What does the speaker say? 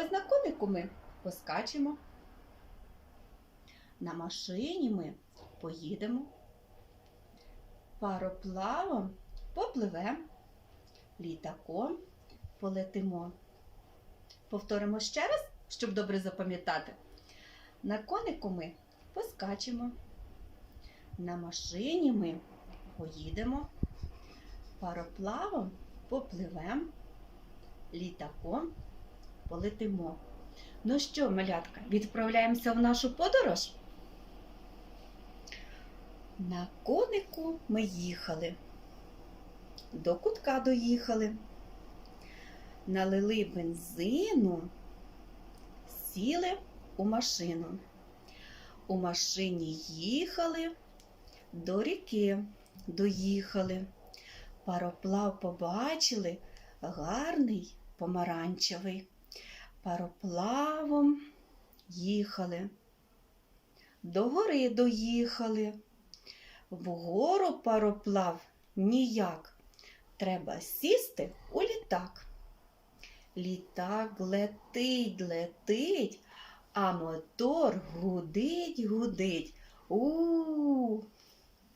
Ось на конику ми поскачемо. На машині ми поїдемо. Пароплавом попливемо, літаком полетимо. Повторимо ще раз, щоб добре запам'ятати. На конику ми поскачемо. На машині ми поїдемо. Пароплавом попливемо, літаком полетимо. Ну що, малятка, відправляємося в нашу подорож? На конику ми їхали. До кутка доїхали. Налили бензину, сіли у машину. У машині їхали, до ріки доїхали. Пароплав побачили гарний помаранчевий. Пароплавом їхали. До гори доїхали. Вгору пароплав ніяк. Треба сісти у літак. Літак летить, летить, а мотор гудить, гудить. У,